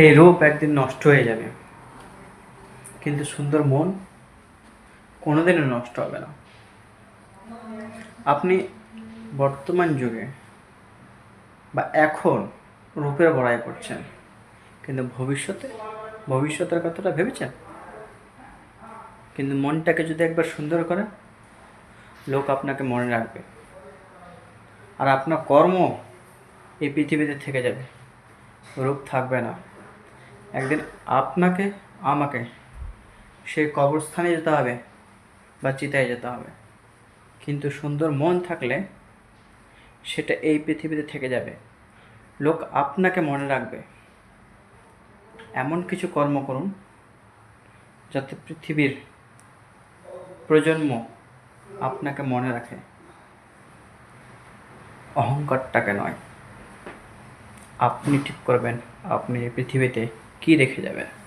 এই রূপ একদিন নষ্ট হয়ে যাবে। কিন্তু সুন্দর মন কোনোদিনও নষ্ট হবে না। আপনি বর্তমান যুগে বা এখন রূপের বড়াই করছেন, কিন্তু ভবিষ্যতে, ভবিষ্যতের কথাটা ভেবেছেন? কিন্তু মনটাকে যদি একবার সুন্দর করেন, লোক আপনাকে মনে রাখবে। আর আপনার কর্ম এই পৃথিবীতে থেকে যাবে। রূপ থাকবে না। আপনাকে, আমাকে সে কবরস্থানে যেতে হবে বা চিতায় যেতে হবে। কিন্তু সুন্দর মন থাকলে সেটা এই পৃথিবীতে থেকে যাবে। লোক আপনাকে মনে রাখবে। এমন কিছু কর্ম করুন যাতে পৃথিবীর প্রজন্ম আপনাকে মনে রাখে। অহংকারটাকে নয়। আপনি ঠিক করবেন, আপনি পৃথিবীতে কী রেখে যাবেন?